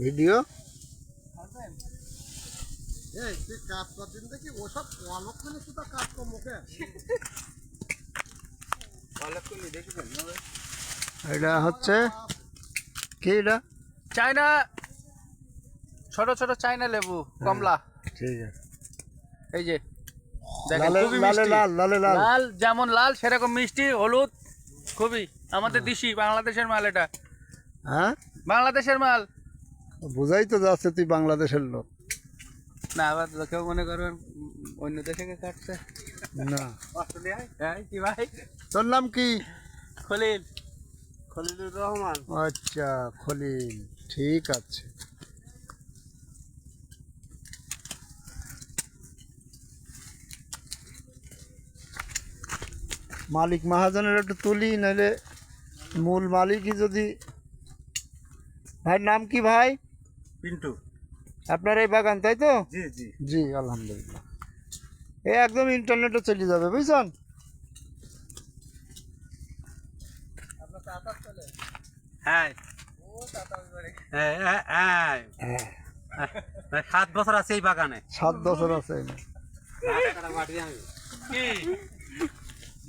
Video? এই তুই কাজ করদিন দেখি ওসব অনক্ষণে শুধু কাজ কর মুখে। এটা হচ্ছে কি এটা? চায়না ছোট ছোট চায়না লেবু কমলা। ঠিক আছে। এই যে দেখেন লালে খুবই লালে মিষ্টি। লাল লাল লাল। যেমন লাল সেরকম মিষ্টি হলুদ খুবই। আমাদের দেশি বাংলাদেশের মাল এটা। হ্যাঁ? বাংলাদেশের মাল। বুঝাই তো যাচ্ছে তুই বাংলাদেশের লোক। না আবার কেউ মনে করবেন অন্য দেশে কাটছে। না। হ্যাঁ কি ভাই? তোর নাম কি? খলিল। খলিলুর রহমান। আচ্ছা খলিল। ঠিক আছে। মালিক মহাজনের একটু তুলি নাহলে মূল মালিকই যদি ভাই নাম কি ভাই? পিন্টু। আপনার এই বাগান তাই তো? জি জি। জি আলহামদুলিল্লাহ। এই একদম ইন্টারনেটে চলে যাবে বুঝছেন? হ্যাঁ। হ্যাঁ, হ্যাঁ, হ্যাঁ। হ্যাঁ। সাত বছর আছে এই বাগানে। সাত বছর আছে এনে। কি?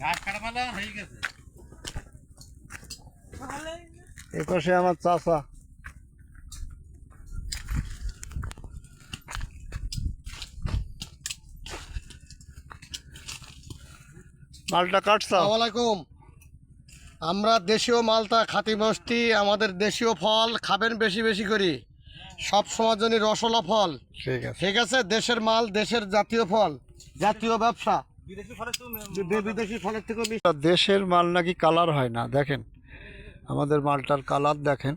ঘাস কাটা মালা হয়ে গেছে। এ পাশে আমার চাচা। মালটা কাটছ আসসালামাইকুম আমরা দেশীয় মালটা খাতি মস্তি আমাদের দেশীয় ফল খাবেন বেশি বেশি করি। সব সময় জন্য রসলা ফল। ঠিক আছে। ঠিক আছে? দেশের মাল দেশের জাতীয় ফল জাতীয় ব্যবসা। বিদেশি ফলের থেকে দেশের মাল নাকি কালার হয় না? দেখেন আমাদের মালটার কালার দেখেন।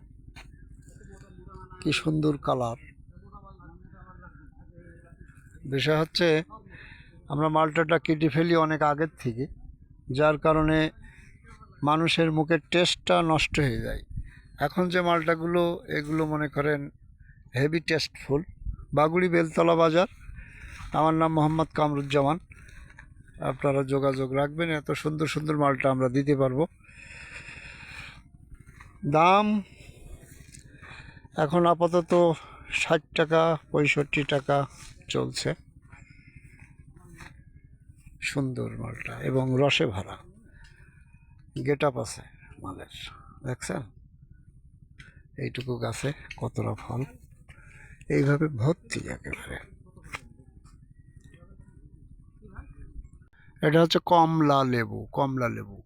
কি সুন্দর কালার। বিষয় হচ্ছে আমরা মালটাটা কেটে ফেলি অনেক আগের থেকে। যার কারণে মানুষের মুখের টেস্টটা নষ্ট হয়ে যায়। এখন যে মালটাগুলো, এগুলো মনে করেন হেভি টেস্টফুল বাগুড়ি বেলতলা বাজার। আমার নাম মোহাম্মদ কামরুজ্জামান। আপনারা যোগাযোগ রাখবেন, এত সুন্দর সুন্দর মালটা আমরা দিতে পারব। দাম এখন আপাতত ষাট টাকা, পঁয়ষট্টি টাকা চলছে। সুন্দর মালটা এবং রসে ভরা। গেট আপ আছে মালের, দেখছেন? এইটুকু গাছে কতটা ফল। এইভাবে ভর্তি একেবারে। এটা হচ্ছে কমলা লেবু কমলা লেবু,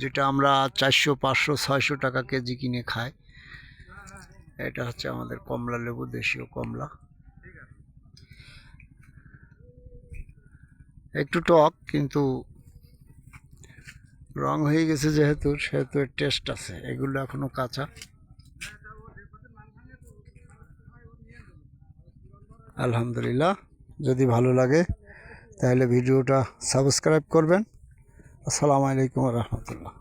যেটা আমরা চারশো, পাঁচশো, ছয়শো টাকা কেজি কিনে খাই। এটা হচ্ছে আমাদের কমলা লেবু, দেশীয় কমলা। একটু টক, কিন্তু রং হয়ে গেছে যেহেতু, সেহেতু এর টেস্ট আছে। এগুলো এখনও কাঁচা। আলহামদুলিল্লাহ, যদি ভালো লাগে, তাহলে ভিডিওটা সাবস্ক্রাইব করবেন। আসসালামু আলাইকুম রহমতুল্লাহ।